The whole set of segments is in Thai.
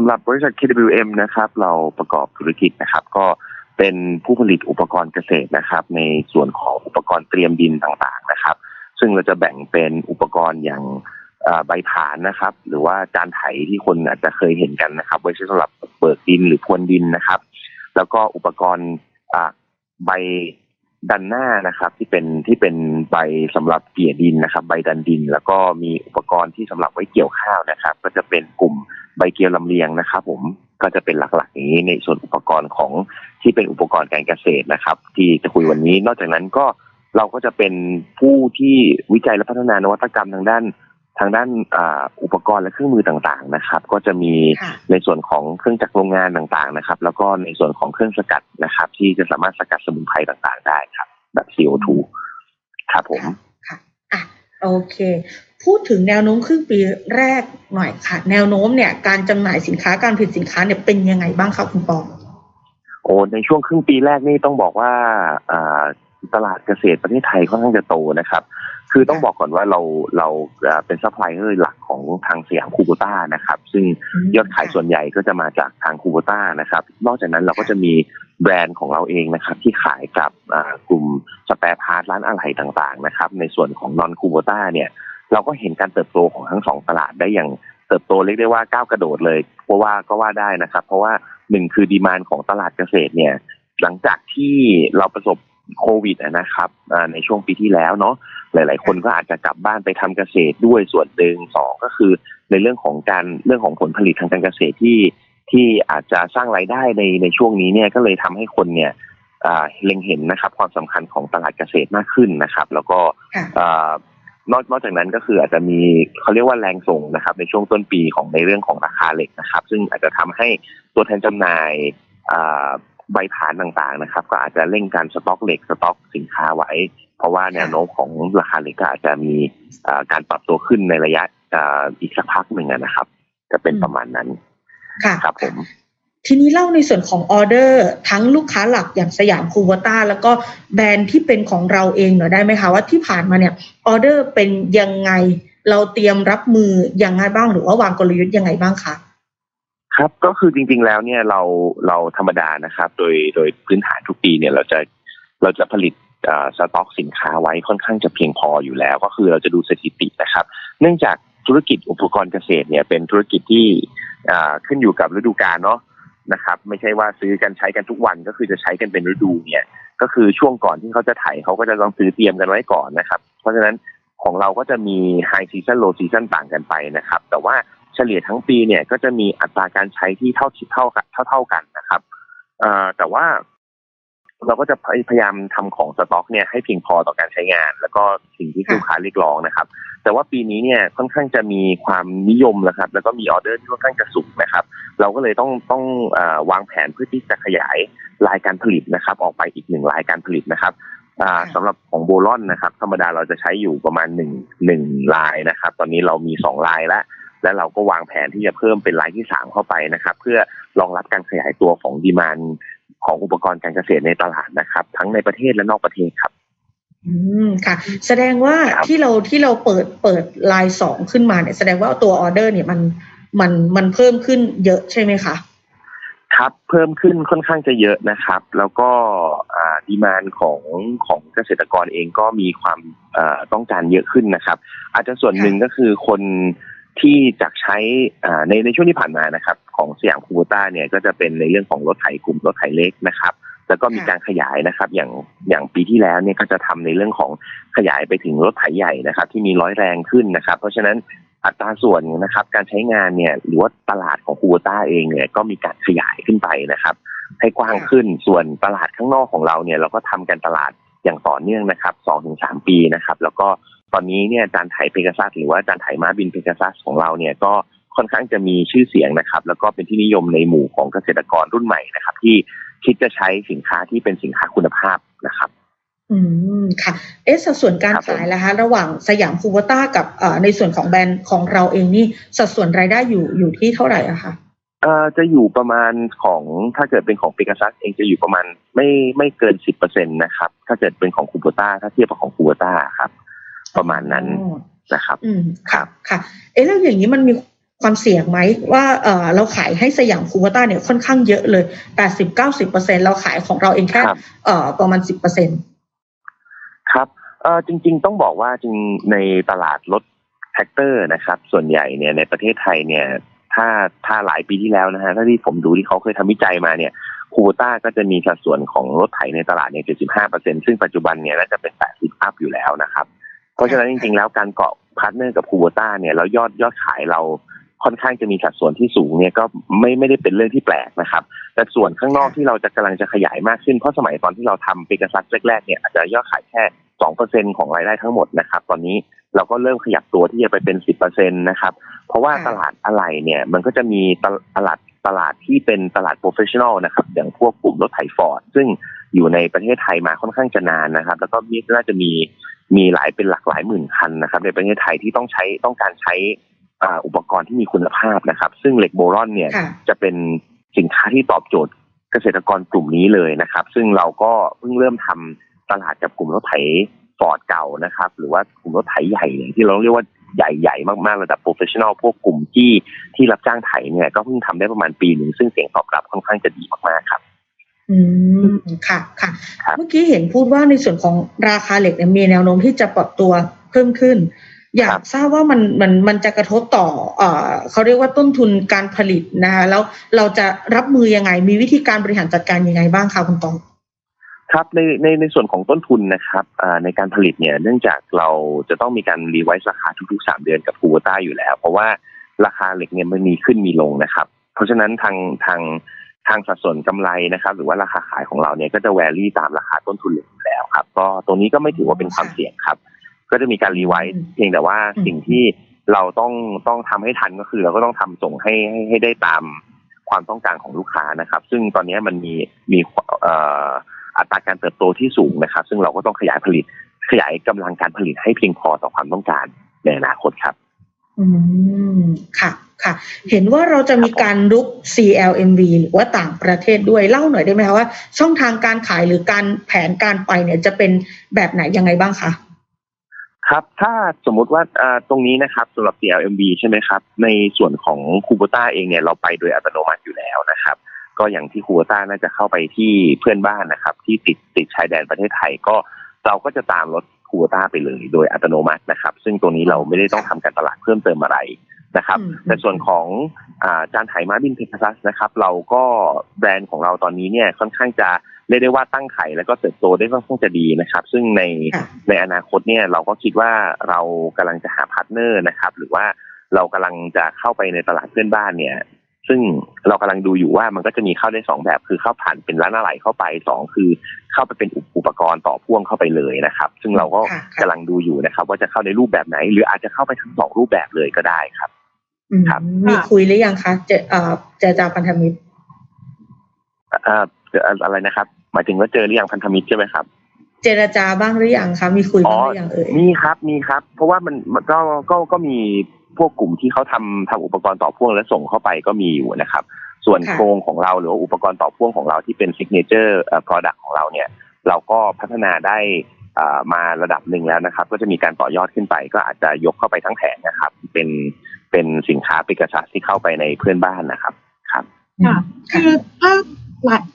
ำหรับบริษัท KWM นะครับ เราประกอบธุรกิจนะครับ ก็เป็นผู้ผลิตอุปกรณ์เกษตรนะครับ ในส่วนของอุปกรณ์เตรียมดินต่างๆนะครับ ซึ่งเราจะแบ่งเป็นอุปกรณ์อย่างใบผานนะครับ หรือว่าจานไถที่คนอาจจะเคยเห็นกันนะครับ ไว้ใช้สำหรับเปิดดินหรือพรวนดินนะครับ แล้วก็อุปกรณ์ใบ ดันหน้านะครับที่เป็นที่เป็นใบสำหรับเกี่ยดินนะครับ ใบดันดิน แล้วก็มีอุปกรณ์ที่สำหรับไว้เกี่ยวข้าวนะครับ ก็จะเป็นกลุ่มใบเกี่ยวลำเลียงนะครับ ผมก็จะเป็นหลักๆอย่างนี้ในส่วนอุปกรณ์ของที่เป็นอุปกรณ์การเกษตรนะครับ ที่จะคุยวันนี้ นอกจากนั้นก็เราก็จะเป็นผู้ที่วิจัยและพัฒนานวัตกรรมทางด้าน ทางด้านอ่าอุปกรณ์และเครื่องมือต่างๆนะครับ ก็จะมีค่ะในส่วนของเครื่องจักรโรงงานต่างๆนะครับ แล้วก็ในส่วนของเครื่องสกัดนะครับ ที่จะสามารถสกัดสมุนไพรต่างๆ ได้ครับ แบบ CO2 ครับผมค่ะอะโอเค พูดถึงแนวโน้มครึ่งปีแรกหน่อยค่ะ แนวโน้มเนี่ยการจำหน่ายสินค้าการผลิตสินค้าเนี่ยเป็นยังไงบ้างคะคุณปองโอ้ในช่วงครึ่งปีแรกนี่ต้องบอกว่าอ่าตลาดเกษตรประเทศไทยค่อนข้างจะโตนะครับ คือต้องบอกก่อนว่าเราเราเป็นซัพพลายเออร์หลักของทางสยามคูโบต้านะครับ ซึ่งยอดขายส่วนใหญ่ก็จะมาจากทางคูโบต้านะครับ นอกจากนั้นเราก็จะมีแบรนด์ของเราเองนะครับ ที่ขายกับกลุ่มสแปร์พาร์ทร้านอะไหล่ต่างๆนะครับ ในส่วนของนอนคูโบต้าเนี่ย เราก็เห็นการเติบโตของทั้งสองตลาดได้อย่างเติบโตเรียกได้ว่าก้าวกระโดดเลยเพราะว่าก็ว่าได้นะครับ เพราะว่าหนึ่งคือดีมานของตลาดเกษตรเนี่ยหลังจากที่เราประสบ โควิดอะนะครับอ่าในช่วงปีที่แล้วเนาะหลาย ๆ คนก็อาจจะกลับบ้านไปทำเกษตรด้วยส่วนหนึ่งสองก็คือ ในเรื่องของการเรื่องของผลผลิตทางการเกษตรที่ที่อาจจะสร้างรายได้ในในช่วงนี้เนี่ยก็เลยทำให้คนเนี่ยอ่าเล็งเห็นนะครับความสำคัญของตลาดเกษตรมากขึ้นนะครับ แล้วก็ค่ะอ่านอกนอกจากนั้นก็คืออาจจะมีเขาเรียกว่าแรงส่งนะครับ ในช่วงต้นปีของในเรื่องของราคาเหล็กนะครับ ซึ่งอาจจะทำให้ตัวแทนจำหน่ายอ่า ใบผานต่างๆนะครับ ก็อาจจะเร่งการสต็อกเหล็กสต็อกสินค้าไว้ เพราะว่าแนวโน้มของราคาเหล็กก็อาจจะมีอ่าการปรับตัวขึ้นในระยะอ่าอีกสักพักหนึ่งอะนะครับ จะเป็นประมาณนั้นค่ะครับผมทีนี้เล่าในส่วนของออเดอร์ ทั้งลูกค้าหลักอย่างสยามคูวต้าแล้วก็แบรนด์ที่เป็นของเราเองหน่อยได้ไหมคะว่าที่ผ่านมาเนี่ยออเดอร์เป็นยังไงเราเตรียมรับมือยังไงบ้างหรือว่าวางกลยุทธ์ยังไงบ้างคะ ครับก็คือจริง ๆ แล้วเนี่ยเราเราธรรมดานะครับ โดยโดยพื้นฐานทุกปีเนี่ยเราจะเราจะผลิตสต็อกสินค้าไว้ค่อนข้างจะเพียงพออยู่แล้ว ก็คือเราจะดูสถิตินะครับ เนื่องจากธุรกิจอุปกรณ์เกษตรเนี่ยเป็นธุรกิจที่ขึ้นอยู่กับฤดูกาลเนาะนะครับ ไม่ใช่ว่าซื้อกันใช้กันทุกวันก็คือจะใช้กันเป็นฤดูเนี่ยก็คือช่วงก่อนที่เขาจะไถเขาก็จะต้องซื้อเตรียมกันไว้ก่อนนะครับ เพราะฉะนั้นของเราก็จะมีไฮซีซันโลซีซันต่างกันไปนะครับ แต่ว่า ลี่ยทั้งปีเนี่ยก็จะมีอัตราการใช้ที่เท่าเท่ากันเท่าเท่ากันนะครับเอ่อแต่ว่าเราก็จะพยายามทำของสต็อกเนี่ยให้เพียงพอต่อการใช้งาน แล้วก็สิ่งที่ลูกค้าเรียกร้องนะครับ แต่ว่าปีนี้เนี่ยค่อนข้างจะมีความนิยมนะครับ แล้วก็มีออเดอร์ที่ค่อนข้างจะสูงนะครับ เราก็เลยต้องต้องเออวางแผนเพื่อที่จะขยายรายการผลิตนะครับ ออกไปอีกหนึ่งรายการผลิตนะครับอ่าค่ะสำหรับของโบลอนนะครับ ธรรมดาเราจะใช้อยู่ประมาณหนึ่งหนึ่งลายนะครับ ตอนนี้เรามีสองลายแล้ว และเราก็วางแผนที่จะเพิ่มเป็นรายที่สามเข้าไปนะครับ เพื่อรองรับการขยายตัวของดีมานของอุปกรณ์การเกษตรในตลาดนะครับ ทั้งในประเทศและนอกประเทศครับ อืมค่ะ แสดงว่าครับที่เราที่เราเปิดเปิดไลน์สองขึ้นมาเนี่ยแสดงว่าตัวออเดอร์เนี่ยมันมันมันเพิ่มขึ้นเยอะใช่ไหมคะครับเพิ่มขึ้นค่อนข้างจะเยอะนะครับ แล้วก็ดีมานของของเกษตรกรเองก็มีความเอ่อต้องการเยอะขึ้นนะครับ อาจจะส่วนหนึ่งก็คือคน ที่จะใช้อ่าในในช่วงที่ผ่านมานะครับ ของสยามคูโบต้าเนี่ยก็จะเป็นในเรื่องของรถไถกลุ่มรถไถเล็กนะครับ แล้วก็มีการขยายนะครับ อย่างอย่างปีที่แล้วเนี่ยก็จะทำในเรื่องของขยายไปถึงรถไถใหญ่นะครับ ที่มีร้อยแรงขึ้นนะครับ เพราะฉะนั้นอัตราส่วนนะครับ การใช้งานเนี่ยหรือว่าตลาดของคูโบต้าเองเนี่ยก็มีการขยายขึ้นไปนะครับ ให้กว้างขึ้นส่วนตลาดข้างนอกของเราเนี่ยเราก็ทำกันตลาดอย่างต่อเนื่องนะครับสองถึงสามปีนะครับ แล้วก็ ตอนนี้เนี่ยจานไถเพกาซัสหรือว่าจานไถม้าบินเพกาซัสของเราเนี่ยก็ค่อนข้างจะมีชื่อเสียงนะครับ แล้วก็เป็นที่นิยมในหมู่ของเกษตรกรรุ่นใหม่นะครับ ที่คิดจะใช้สินค้าที่เป็นสินค้าคุณภาพนะครับ อืมค่ะ เอ๊ะสัดส่วนการครับผมขายล่ะคะระหว่างสยามคูวต้ากับเอ่อในส่วนของแบรนด์ของเราเองนี่สัดส่วนรายได้อยู่อยู่ที่เท่าไหร่อะคะเอ่อจะอยู่ประมาณของถ้าเกิดเป็นของเ e ก a ซัสเองจะอยู่ประมาณไม่ไม่เกินสิบเปอร์เซ็นตนะครับ ถ้าเกิดเป็นของคูโบต้าถ้าเทียบกับของคูโบต้าครับ ประมาณนั้นอ๋อนะครับอืมครับค่ะ เอ๊ะแล้วอย่างนี้มันมีความเสี่ยงไหมว่าเออเราขายให้สยามคูวต้าเนี่ยค่อนข้างเยอะเลยแปดสิบเก้าสิบเปอร์เซ็นเราขายของเราเองแค่เอ่อประมาณสิบเปอร์เซ็นครับเออจริง ๆ ต้องบอกว่าจริงในตลาดรถแท็กเตอร์นะครับ ส่วนใหญ่เนี่ยในประเทศไทยเนี่ย ถ้าถ้าหลายปีที่แล้วนะฮะถ้าที่ผมดูที่เขาเคยทำวิจัยมาเนี่ยคูต้าก็จะมีสัดส่วนของรถไถในตลาดเนี่ย75%ซึ่งปัจจุบันเนี่ยน่าจะเป็น 80 อัพอยู่แล้วนะครับ เพราะฉะนั้นจริงๆแล้วการเกาะพาร์ทเนอร์กับคูต้าเนี่ยแล้วยอดยอดขายเราค่อนข้างจะมีสัดส่วนที่สูงเนี่ยก็ไม่ไม่ได้เป็นเรื่องที่แปลกนะครับ แต่ส่วนข้างนอกที่เราจะกำลังจะขยายมากขึ้น เพราะสมัยตอนที่เราทำเปกซัสแรกๆเนี่ยอาจจะยอดขายแค่สองเปอร์เซ็นของรายได้ทั้งหมดนะครับ ตอนนี้เราก็เริ่มขยับตัวที่จะไปเป็นสิบเปอร์เซ็นตนะครับ เพราะว่าตลาดอะไหล่เนี่ยมันก็จะมีตลาดตลาดที่เป็นตลาดโปรเฟชชั่นอลนะครับ อย่างพวกกลุ่มรถไถฟอร์ดซึ่งอยู่ในประเทศไทยมาค่อนข้างจะนานนะครับ แล้วก็มีน่าจะมี มีหลายเป็นหลักหลายหมื่นคันนะครับ ในประเทศไทยที่ต้องใช้ต้องการใช้อุปกรณ์ที่มีคุณภาพนะครับ ซึ่งเหล็กโบรอนเนี่ยจะเป็นสินค้าที่ตอบโจทย์เกษตรกรกลุ่มนี้เลยนะครับ ซึ่งเราก็เพิ่งเริ่มทำตลาดกับกลุ่มรถไถฟอร์ดเก่านะครับ หรือว่ากลุ่มรถไถใหญ่ที่เราเรียกว่าใหญ่ๆ มากๆ ระดับโปรเฟชชั่นอลพวกกลุ่มที่ที่รับจ้างไถเนี่ยก็เพิ่งทำได้ประมาณปีหนึ่งซึ่งเสียงตอบรับค่อนข้างจะดีมากๆครับ อืมค่ะค่ะ เมื่อกี้เห็นพูดว่าในส่วนของราคาเหล็กเนี่ยมีแนวโน้มที่จะปรับตัวเพิ่มขึ้น อยากทราบว่ามันมันมันจะกระทบต่อเอ่อเขาเรียกว่าต้นทุนการผลิตนะคะแล้วเราจะรับมือยังไง มีวิธีการบริหารจัดการยังไงบ้างคะคุณตองครับในในในส่วนของต้นทุนนะครับในการผลิตเนี่ยเนื่องจากเราจะต้องมีการรีไวซ์ราคาทุกๆสามเดือนกับคูวต้าอยู่แล้ว เพราะว่าราคาเหล็กเนี่ยมันมีขึ้นมีลงนะครับ เพราะฉะนั้นทางทาง ทางสัดส่วนกำไรนะครับ หรือว่าราคาขายของเราเนี่ยก็จะแวรี่ตามราคาต้นทุนเหล็กอยู่แล้วครับ ก็ตรงนี้ก็ไม่ถือว่าเป็นความเสี่ยงครับ ก็จะมีการรีไวซ์เพียงแต่ว่าสิ่งที่เราต้องต้องทำให้ทันก็คือ เราก็ต้องทำส่งให้ให้ให้ได้ตามความต้องการของลูกค้านะครับ ซึ่งตอนนี้มันมีมีเอ่ออัตราการเติบโตที่สูงนะครับ ซึ่งเราก็ต้องขยายผลิตขยายกำลังการผลิตให้เพียงพอต่อความต้องการในอนาคตครับ อืมค่ะค่ะ เห็นว่าเราจะมีการลุก CLMV หรือว่าต่างประเทศด้วยเล่าหน่อยได้ไหมคะว่า ช่องทางการขายหรือการแผนการไปเนี่ยจะเป็นแบบไหนยังไงบ้างคะครับ ถ้าสมมติว่าตรงนี้นะครับสำหรับ CLMV ใช่ไหมครับ ในส่วนของคูโบต้าเองเนี่ยเราไปโดยอัตโนมัติอยู่แล้วนะครับ ก็อย่างที่คูต้าน่าจะเข้าไปที่เพื่อนบ้านนะครับ ที่ติดติดชายแดนประเทศไทยก็เราก็จะตามรถ คูต้าไปเลยโดยอัตโนมัตินะครับ ซึ่งตัวนี้เราไม่ได้ต้องทำการตลาดเพิ่มเติมอะไรนะครับ แต่ส่วนของอาจานไถม้าบินเพกซัสนะครับ เราก็แบรนด์ของเราตอนนี้เนี่ยค่อนข้างจะเรียกได้ว่าตั้งไข่แล้วก็เติบโตได้ค่อนข้างจะดีนะครับ ซึ่งในในอนาคตเนี่ยเราก็คิดว่าเรากำลังจะหาพาร์ทเนอร์นะครับ หรือว่าเรากำลังจะเข้าไปในตลาดเพื่อนบ้านเนี่ย ซึ่งเรากำลังดูอยู่ว่ามันก็จะมีเข้าได้สองแบบ คือเข้าผ่านเป็นร้านอะไหล่เข้าไปสองคือ เข้าไปเป็นอุปกรณ์ต่อพ่วงเข้าไปเลยนะครับ ซึ่งเราก็กำลังดูอยู่นะครับ ว่าจะเข้าในรูปแบบไหน หรืออาจจะเข้าไปทั้งสองรูปแบบเลยก็ได้ครับครับมีคุยหรือยังคะเจเอ่อเจจาพันธมิตรเอ่ออะไรนะครับ หมายถึงว่าเจอหรือยังพันธมิตรใช่ไหมครับเจรจาบ้างหรือยังคะมีคุยบ้างหรือยังเอ่ยมีครับมีครับ เพราะว่ามันมันก็ก็ก็มี พวกกลุ่มที่เขาทำทำอุปกรณ์ต่อพ่วงและส่งเข้าไปก็มีอยู่นะครับ ส่วนโครงของเราหรืออุปกรณ์ต่อพ่วงของเราที่เป็นซิกเนเจอร์เอ่อ product ของเราเนี่ย เราก็พัฒนาได้มาระดับหนึ่งแล้วนะครับ ก็จะมีการต่อยอดขึ้นไป ก็อาจจะยกเข้าไปทั้งแผงนะครับ เป็นเป็นสินค้าปิกาซัสที่เข้าไปในเพื่อนบ้านนะครับครับค่ะคือถ้า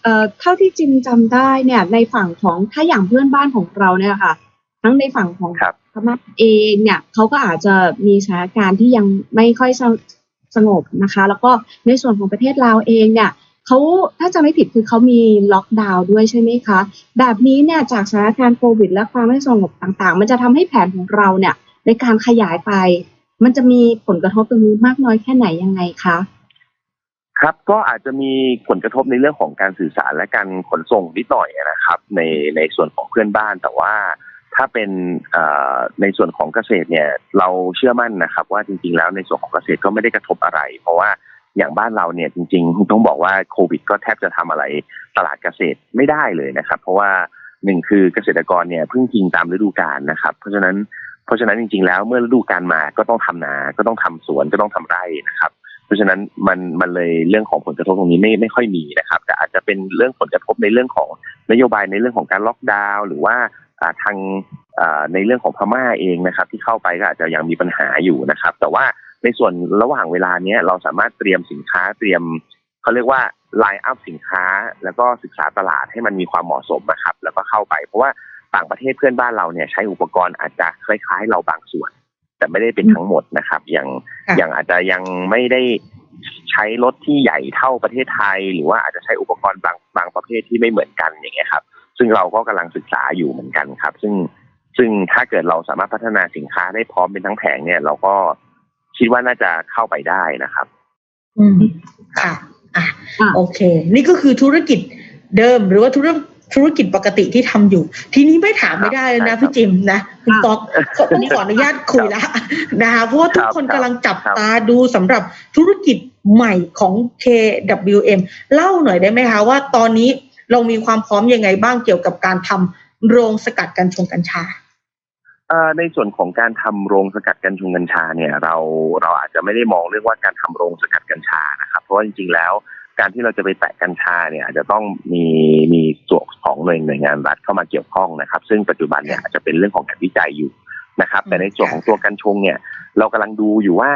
เอ่อเท่าที่จิมจำได้เนี่ยในฝั่งของถ้าอย่างเพื่อนบ้านของเราเนี่ยค่ะ ทั้งในฝั่งของ พม่าเองเนี่ยเขาก็อาจจะมีสถานการณ์ที่ยังไม่ค่อยสงบนะคะ แล้วก็ในส่วนของประเทศลาวเองเนี่ยเขาถ้าจะไม่ผิดคือเขามีล็อกดาวน์ด้วยใช่ไหมคะ แบบนี้เนี่ยจากสถานการณ์โควิด และความไม่สงบต่างๆ มันจะทำให้แผนของเราเนี่ยในการขยายไป มันจะมีผลกระทบตรงนี้มากน้อยแค่ไหนยังไงคะครับก็อาจจะมีผลกระทบในเรื่องของการสื่อสารและการขนส่งนิดหน่อยนะครับ ในในส่วนของเพื่อนบ้านแต่ว่า ถ้าเป็นในส่วนของเกษตรเนี่ย เราเชื่อมั่นนะครับ ว่าจริง ๆ แล้วในส่วนของเกษตรก็ไม่ได้กระทบอะไร เพราะว่าอย่างบ้านเราเนี่ยจริง ๆ ต้องบอกว่าโควิด ก็แทบจะทำอะไรตลาดเกษตรไม่ได้เลยนะครับ เพราะว่าหนึ่งคือเกษตรกรเนี่ยเพิ่งกิงตามฤดูกาลนะครับ เพราะฉะนั้นเพราะฉะนั้นจริง ๆ แล้วเมื่อฤดูกาลมาก็ต้องทำนา ก็ต้องทำสวนก็ต้องทำไร่นะครับ เพราะฉะนั้นมันมันเลยเรื่องของผลกระทบตรงนี้ไม่ไม่ค่อยมีนะครับ แต่อาจจะเป็นเรื่องผลกระทบในเรื่องของนโยบายในเรื่องของการล็อกดาวน์หรือว่า ทางในเรื่องของพม่าเองนะครับ ที่เข้าไปก็อาจจะยังมีปัญหาอยู่นะครับ แต่ว่าในส่วนระหว่างเวลาเนี้ยเราสามารถเตรียมสินค้าเตรียมเขาเรียกว่าไลน์อัพสินค้า แล้วก็ศึกษาตลาดให้มันมีความเหมาะสมนะครับ แล้วก็เข้าไป เพราะว่าต่างประเทศเพื่อนบ้านเราเนี่ยใช้อุปกรณ์อาจจะคล้ายๆ เราบางส่วน แต่ไม่ได้เป็นทั้งหมดนะครับ อย่างอย่างอาจจะยังไม่ได้ใช้รถที่ใหญ่เท่าประเทศไทย หรือว่าอาจจะใช้อุปกรณ์บางบางประเภทที่ไม่เหมือนกันอย่างเงี้ยครับ ซึ่งเราก็กำลังศึกษาอยู่เหมือนกันครับ ซึ่งซึ่งถ้าเกิดเราสามารถพัฒนาสินค้าได้พร้อมเป็นทั้งแผงเนี่ย เราก็คิดว่าน่าจะเข้าไปได้นะครับ อืมค่ะอะโอเค นี่ก็คือธุรกิจเดิมหรือว่าธุรธุรกิจปกติที่ทำอยู่ ทีนี้ไม่ถามไม่ได้เลยนะพี่จิมนะคุณป๊อกต้องขออนุญาตคุยละนะคะเพราะว่าทุกคนกำลังจับตาดูสำหรับธุรกิจใหม่ของ KWM เล่าหน่อยได้ไหมคะว่าตอนนี้ เรามีความพร้อมยังไงบ้างเกี่ยวกับการทำโรงสกัดกัญชงกัญชาในส่วนของการทำโรงสกัดกัญชงกัญชาเนี่ยเราเราอาจจะไม่ได้มองเรื่องว่าการทำโรงสกัดกัญชานะครับ เพราะว่าจริงๆแล้วการที่เราจะไปแตะกัญชาเนี่ยอาจจะต้องมีมีส่วนของหน่วยหน่วยงานรัฐเข้ามาเกี่ยวข้องนะครับ ซึ่งปัจจุบันเนี่ยอาจจะเป็นเรื่องของการวิจัยอยู่นะครับ แต่ในส่วนของตัวกัญชงเนี่ย เรากำลังดูอยู่ว่า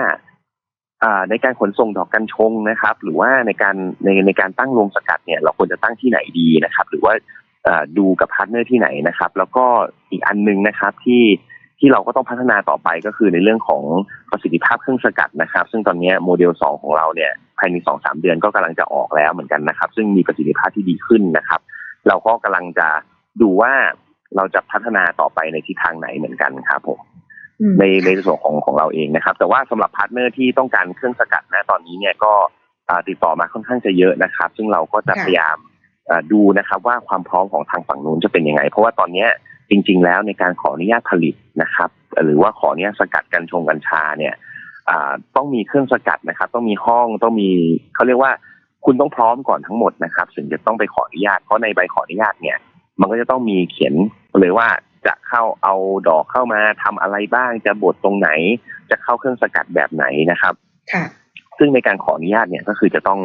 ในการขนส่งดอกกัญชงนะครับ หรือว่าในการในในการตั้งโรงสกัดเนี่ยเราควรจะตั้งที่ไหนดีนะครับ หรือว่าดูกับพาร์ทเนอร์ที่ไหนนะครับ แล้วก็อีกอันนึงนะครับที่ที่เราก็ต้องพัฒนาต่อไปก็คือในเรื่องของประสิทธิภาพเครื่องสกัดนะครับ ซึ่งตอนนี้โมเดล 2 ของเราเนี่ยภายในสองสามเดือนก็กำลังจะออกแล้วเหมือนกันนะครับ ซึ่งมีประสิทธิภาพที่ดีขึ้นนะครับ เราก็กำลังจะดูว่าเราจะพัฒนาต่อไปในทิศทางไหนเหมือนกันครับผม ในในส่วนของของเราเองนะครับ แต่ว่าสำหรับพาร์ทเนอร์ที่ต้องการเครื่องสกัดนะตอนนี้เนี่ยก็ติดต่อมาค่อนข้างจะเยอะนะครับ ซึ่งเราก็จะพยายามดูนะครับว่าความพร้อมของทางฝั่งนู้นจะเป็นยังไง เพราะว่าตอนเนี้ยจริง ๆ แล้วในการขออนุญาตผลิตนะครับ หรือว่าขออนุญาตสกัดกัญชงกัญชาเนี่ยต้องมีเครื่องสกัดนะครับ ต้องมีห้องต้องมีเขาเรียกว่าคุณต้องพร้อมก่อนทั้งหมดนะครับถึงจะต้องไปขออนุญาตเพราะในใบขออนุญาตเนี่ย มันก็จะต้องมีเขียนเลยว่า จะเข้าเอาดอกเข้ามาทำอะไรบ้าง จะบดตรงไหน จะเข้าเครื่องสกัดแบบไหนนะครับ ค่ะ ซึ่งในการขออนุญาตเนี่ยก็คือจะต้อง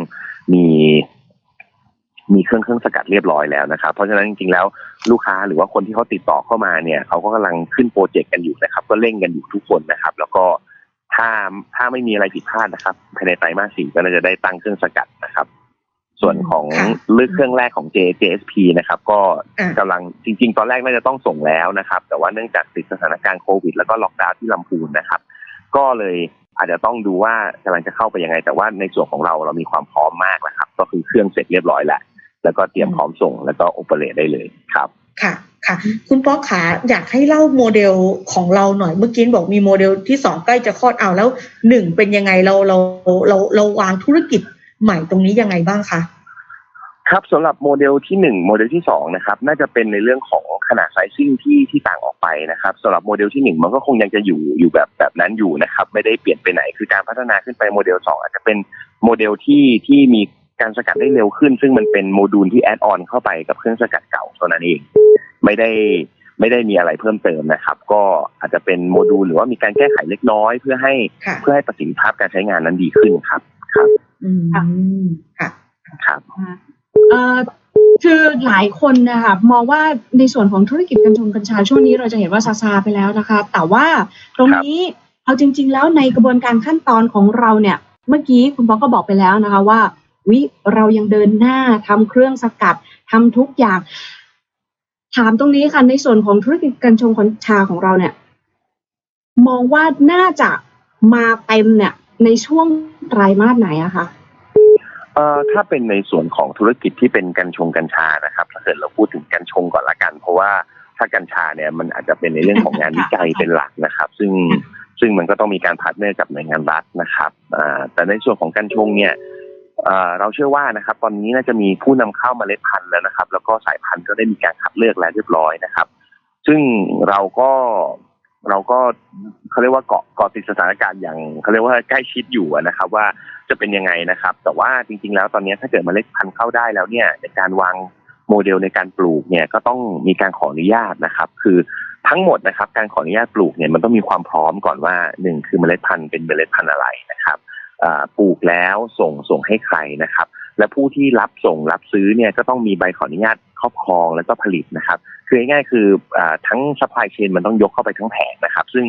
มีมีเครื่องเครื่องสกัดเรียบร้อยแล้วนะครับ เพราะฉะนั้นจริงๆแล้วลูกค้าหรือว่าคนที่เขาติดต่อเข้ามาเนี่ยเขาก็กำลังขึ้นโปรเจกต์กันอยู่นะครับ ก็เร่งกันอยู่ทุกคนนะครับ แล้วก็ถ้าถ้าไม่มีอะไรผิดพลาดนะครับภายในไตรมาสสี่ก็จะได้ตั้งเครื่องสกัดนะครับ ส่วนของเลือกเครื่องแรกของ J JSP นะครับ ก็กำลังจริง ๆ ตอนแรกน่าจะต้องส่งแล้วนะครับ แต่ว่าเนื่องจากติดสถานการณ์โควิด แล้วก็ล็อกดาวน์ที่ลำพูนนะครับ ก็เลยอาจจะต้องดูว่ากำลังจะเข้าไปยังไง แต่ว่าในส่วนของเราเรามีความพร้อมมากนะครับ ก็คือเครื่องเสร็จเรียบร้อยแล้วแล้วก็เตรียมพร้อมส่งแล้วก็โอเปเรตได้เลยครับ ค่ะค่ะ คุณป๊อกขาอยากให้เล่าโมเดลของเราหน่อยเมื่อกี้บอกมีโมเดลที่สองใกล้จะคลอดเอาแล้วหนึ่งเป็นยังไงเราเราเราเราวางธุรกิจ ใหม่ตรงนี้ยังไงบ้างคะครับสำหรับโมเดลที่หนึ่งโมเดลที่สองนะครับ น่าจะเป็นในเรื่องของขนาดไซซิ่งที่ที่ต่างออกไปนะครับสำหรับโมเดลที่หนึ่งมันก็คงยังจะอยู่อยู่แบบแบบนั้นอยู่นะครับ ไม่ได้เปลี่ยนไปไหนคือการพัฒนาขึ้นไปโมเดลสองอาจจะเป็นโมเดลที่ที่มีการสกัดได้เร็วขึ้น ซึ่งมันเป็นโมดูลที่แอดออนเข้าไปกับเครื่องสกัดเก่าเท่านั้นเอง ไม่ได้ไม่ได้มีอะไรเพิ่มเติมนะครับ ก็อาจจะเป็นโมดูลหรือว่ามีการแก้ไขเล็กน้อย เพื่อให้เพื่อให้ประสิทธิภาพการใช้งานนั้นดีขึ้นครับครับอืม ค่ะครับเอ่อคือหลายคนนะคะมองว่าในส่วนของธุรกิจกัญชงกัญชาช่วงนี้เราจะเห็นว่าซาซาไปแล้วนะคะ แต่ว่าตรงนี้เอาจริง ๆ แล้วในกระบวนการขั้นตอนของเราเนี่ย เมื่อกี้คุณบอกก็บอกไปแล้วนะคะว่า วิเรายังเดินหน้าทำเครื่องสกัดทำทุกอย่าง ถามตรงนี้ค่ะในส่วนของธุรกิจกัญชงกัญชาของเราเนี่ย มองว่าน่าจะมาเต็มเนี่ย ในช่วงไตรมาสไหนอะคะเอ่อถ้าเป็นในส่วนของธุรกิจที่เป็นกัญชงกัญชานะครับถ้าเกิดเราพูดถึงกัญชงก่อนละกัน เพราะว่าถ้ากัญชาเนี่ยมันอาจจะเป็นในเรื่องของงานวิจัยเป็นหลักนะครับ ซึ่งซึ่งมันก็ต้องมีการพาร์ทเนอร์กับหน่วยงานรัฐนะครับอ่าแต่ในส่วนของกัญชงเนี่ยเราเชื่อว่านะครับตอนนี้น่าจะมีผู้นำเข้ามาเล็ดพันธุ์แล้วนะครับ แล้วก็สายพันธุ์ก็ได้มีการคัดเลือกแล้วเรียบร้อยนะครับ ซึ่งเราก็ เราก็เขาเรียกว่าเกาะเกาะติดสถานการณ์อย่างเขาเรียกว่าใกล้ชิดอยู่นะครับ ว่าจะเป็นยังไงนะครับ แต่ว่าจริง ๆ แล้วตอนนี้ถ้าเกิดมเมล็ดพันธุ์เข้าได้แล้วเนี่ยในการวางโมเดลในการปลูกเนี่ยก็ต้องมีการขออนุญาตนะครับ คือทั้งหมดนะครับ การขออนุญาตปลูกเนี่ยมันต้องมีความพร้อมก่อนว่าหนึ่งคือเมล็ดพันธุ์เป็นเมล็ดพันธุ์อะไรนะครับปลูกแล้วส่งส่งให้ใครนะครับ และผู้ที่รับส่งรับซื้อเนี่ยก็ต้องมีใบขออนุญาตครอบครองแล้วก็ผลิตนะครับ คือง่ายๆคืออทั้งซัพพลายเชนมันต้องยกเข้าไปทั้งแผงนะครับ ซึ่ง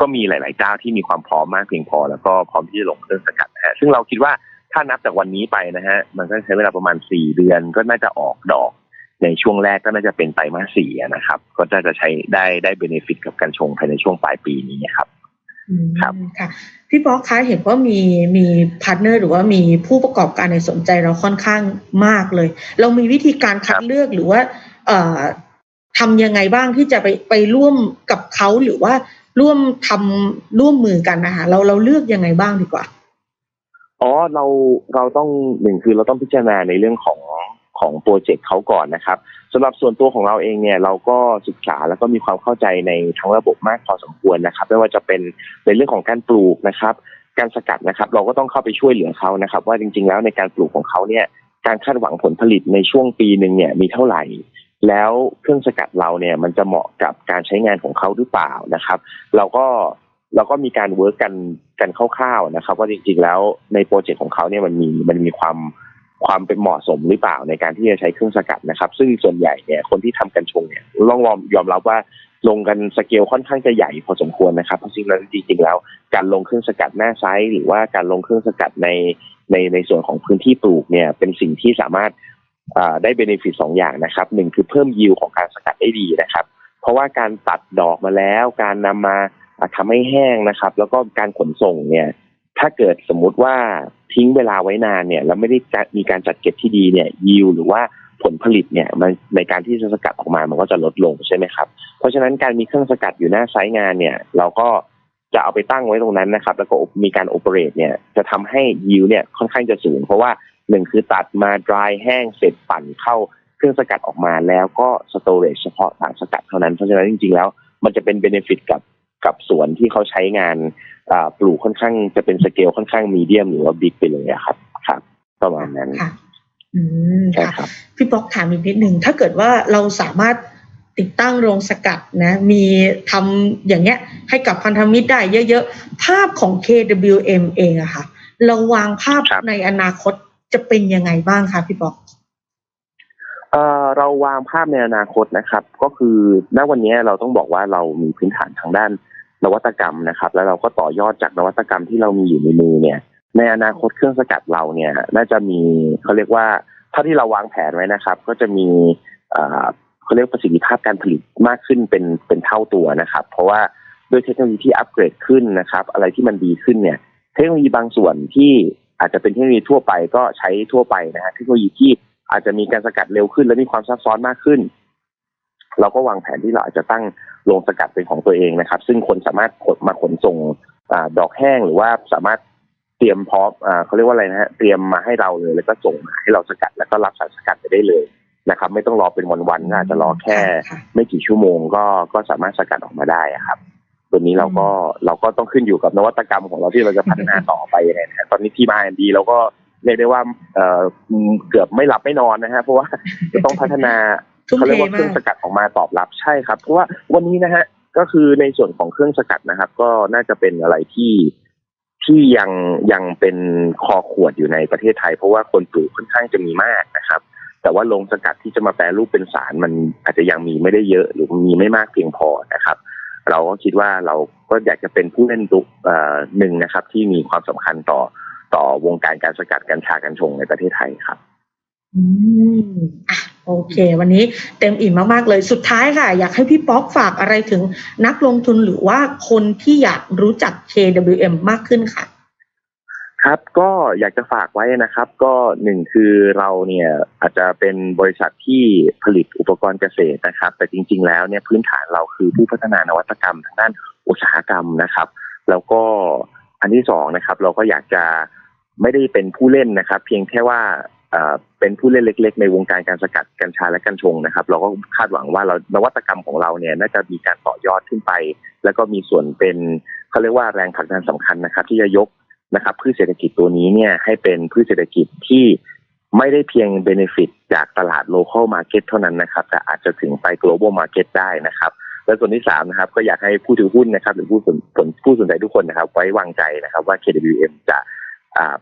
ก็มีหลาย ๆ เจ้าที่มีความพร้อมมากเพียงพอ แล้วก็พร้อมที่จะลงเครื่องสกัดนะฮะซึ่งเราคิดว่าถ้านับจากวันนี้ไปนะฮะมันก็ใช้เวลาประมาณสี่เดือนก็น่าจะออกดอก ในช่วงแรกก็น่าจะเป็นไตรมาสสี่นะครับ ก็จะจะใช้ได้ได้เบเนฟิตกับการชงภายในช่วงปลายปีนี้ครับ ครับค่ะพี่ป๊อกคะเห็นว่ามีมีพาร์ทเนอร์หรือว่ามีผู้ประกอบการในสนใจเราค่อนข้างมากเลย เรามีวิธีการคัดเลือกหรือว่า เอ่อทำยังไงบ้างที่จะไปไปร่วมกับเขาหรือว่าร่วมทำร่วมมือกันนะคะเราเราเลือกยังไงบ้างดีกว่าอ๋อเราเราต้องหนึ่งคือเราต้องพิจารณาในเรื่องของของโปรเจกต์เขาก่อนนะครับ สำหรับส่วนตัวของเราเองเนี่ยเราก็ศึกษาแล้วก็มีความเข้าใจในทั้งระบบมากพอสมควรนะครับ ไม่ว่าจะเป็นในเรื่องของการปลูกนะครับ การสกัดนะครับ เราก็ต้องเข้าไปช่วยเหลือเขานะครับ ว่าจริง ๆ แล้วในการปลูกของเขาเนี่ยการคาดหวังผลผลิตในช่วงปีหนึ่งเนี่ยมีเท่าไหร่ แล้วเครื่องสกัดเราเนี่ยมันจะเหมาะกับการใช้งานของเขาหรือเปล่านะครับ เราก็เราก็มีการเวิร์กกันกันคร่าวๆนะครับ ว่าจริงๆแล้วในโปรเจกต์ของเขาเนี่ยมันมีมันมีความ ความเป็นเหมาะสมหรือเปล่าในการที่จะใช้เครื่องสกัดนะครับ ซึ่งส่วนใหญ่เนี่ยคนที่ทำกันชงเนี่ยต้องยอมรับว่าลงกันสเกลค่อนข้างจะใหญ่พอสมควรนะครับเพราะสิ่งนั้นจริงๆแล้ว การลงเครื่องสกัดหน้าไซต์หรือว่าการลงเครื่องสกัดในในในส่วนของพื้นที่ปลูกเนี่ยเป็นสิ่งที่สามารถได้เบนฟิตสองอย่างนะครับหนึ่งคือเพิ่มยิวของการสกัดได้ดีนะครับ เพราะว่าการตัดดอกมาแล้ว การนำมาทำให้แห้งนะครับ แล้วก็การขนส่งเนี่ย ถ้าเกิดสมมุติว่าทิ้งเวลาไว้นานเนี่ยแล้วไม่ได้มีการจัดเก็บที่ดีเนี่ยยิวหรือว่าผลผลิตเนี่ยมันในการที่จะสกัดออกมามันก็จะลดลงใช่ไหมครับ เพราะฉะนั้นการมีเครื่องสกัดอยู่หน้าไซต์งานเนี่ย เราก็จะเอาไปตั้งไว้ตรงนั้นนะครับ แล้วก็มีการโอเปเรตเนี่ยจะทำให้ยิวเนี่ยค่อนข้างจะสูง เพราะว่าหนึ่งคือตัดมาดรายแห้งเสร็จปั่นเข้าเครื่องสกัดออกมาแล้วก็สโตรจเฉพาะสารสกัดเท่านั้นเพราะฉะนั้นจริงๆแล้ว มันจะเป็นเบเนฟิตกับ กับสวนที่เขาใช้งานปลูกค่อนข้างจะเป็นสเกลค่อนข้างมีเดียมหรือว่าบิ๊กไปเลยครับครับประมาณนั้นค่ะอืมค่ะพี่ป๊อกถามอีกนิดหนึ่งถ้าเกิดว่าเราสามารถติดตั้งโรงสกัดนะ มีทำอย่างเงี้ย ให้กับพันธมิตรได้เยอะๆ ภาพของ KWM เองอะค่ะ เราวางภาพในอนาคตจะเป็นยังไงบ้างคะพี่ป๊อกเอ่อเราวางภาพในอนาคตนะครับ ก็คือณวันนี้เราต้องบอกว่าเรามีพื้นฐานทางด้าน นวัตกรรมนะครับ แล้วเราก็ต่อยอดจากนวัตกรรมที่เรามีอยู่ในมือเนี่ย ในอนาคตเครื่องสกัดเราเนี่ย น่าจะมีเขาเรียกว่าเท่าที่เราวางแผนไว้นะครับ ก็จะมีเขาเรียกประสิทธิภาพการผลิตมากขึ้นเป็นเป็นเท่าตัวนะครับ เพราะว่าด้วยเทคโนโลยีที่อัปเกรดขึ้นนะครับ อะไรที่มันดีขึ้นเนี่ย เทคโนโลยีบางส่วนที่อาจจะเป็นเทคโนโลยีทั่วไปก็ใช้ทั่วไปนะฮะเทคโนโลยีที่อาจจะมีการสกัดเร็วขึ้น และมีความซับซ้อนมากขึ้น เราก็วางแผนที่เราอาจจะตั้ง โรงสกัดเป็นของตัวเองนะครับ ซึ่งคนสามารถขนมาขนส่งอดอกแห้งหรือว่าสามารถเตรียมพร้อมเขาเรียกว่าอะไรนะฮะเตรียมมาให้เราเลย แล้วก็ส่งมาให้เราสกัด แล้วก็รับสารสกัดไปได้เลยนะครับ ไม่ต้องรอเป็นวันๆอาจจะรอแค่ ไม่กี่ชั่วโมงก็ก็สามารถสกัดออกมาได้ครับตัวนี้เราก็เราก็ต้องขึ้นอยู่กับนวัตกรรมของเราที่เราจะพัฒนาต่อไปยังไงนะตอนนี้ที่มาแอนดีเราก็เรียกได้ว่าเออเกือบไม่หลับไม่นอนนะฮะเพราะว่าจะต้องพัฒนา เขาเรียกว่าเครื่องสกัดออกมาตอบรับใช่ครับ เพราะว่าวันนี้นะฮะก็คือในส่วนของเครื่องสกัดนะครับ ก็น่าจะเป็นอะไรที่ที่ยังยังเป็นคอขวดอยู่ในประเทศไทย เพราะว่าคนปลูกค่อนข้างจะมีมากนะครับ แต่ว่าลงสกัดที่จะมาแปรรูปเป็นสารมันอาจจะยังมีไม่ได้เยอะหรือมีไม่มากเพียงพอนะครับ เราก็คิดว่าเราก็อยากจะเป็นผู้เล่นตุกหนึ่งนะครับ ที่มีความสำคัญต่อต่อวงการการสกัดกัญชากัญชงในประเทศไทยครับ อืมอะโอเค วันนี้เต็มอิ่มมาก ๆ เลยสุดท้ายค่ะ อยากให้พี่ป๊อกฝากอะไรถึงนักลงทุนหรือว่าคนที่อยากรู้จัก KWM มากขึ้นค่ะ ครับก็อยากจะฝากไว้นะครับ ก็หนึ่งคือเราเนี่ยอาจจะเป็นบริษัทที่ผลิตอุปกรณ์เกษตรนะครับ แต่จริง ๆ แล้วเนี่ยพื้นฐานเราคือผู้พัฒนานวัตกรรมทางด้านอุตสาหกรรมนะครับ แล้วก็อันที่สองนะครับ เราก็อยากจะไม่ได้เป็นผู้เล่นนะครับ เพียงแค่ว่า เป็นผู้เล่นเล็ก ๆ ในวงการการสกัดกัญชาและกัญชงนะครับ เราก็คาดหวังว่าเรานวัตกรรมของเราเนี่ยน่าจะมีการต่อยอดขึ้นไป แล้วก็มีส่วนเป็นเขาเรียกว่าแรงผลักดันสำคัญนะครับ ที่จะยกนะครับพืชเศรษฐกิจตัวนี้เนี่ยให้เป็นพืชเศรษฐกิจที่ไม่ได้เพียงเบเนฟิตจากตลาดโลเคอลมาร์เก็ตเท่านั้นนะครับ แต่อาจจะถึงไป global market ได้นะครับ และส่วนที่สามนะครับ ก็อยากให้ผู้ถือหุ้นนะครับ หรือผู้สนผู้สนใจทุกคนนะครับ ไว้วางใจนะครับว่า KWM จะ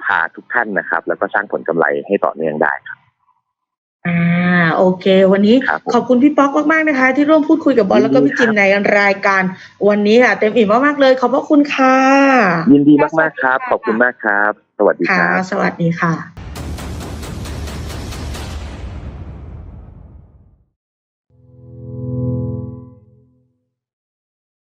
พาทุกท่านนะครับ แล้วก็สร้างผลกำไรให้ต่อเนื่องได้ครับอ่าโอเค วันนี้ครับผมขอบคุณพี่ป๊อกมากๆนะคะ ที่ร่วมพูดคุยกับบอลแล้วก็พี่จิมในรายการ วันนี้ค่ะ เต็มอิ่มมากๆเลย ขอบพระคุณค่ะ ยินดีมากๆครับ ขอบคุณมากครับ สวัสดีคค่ะรับสวัสดีค่ะ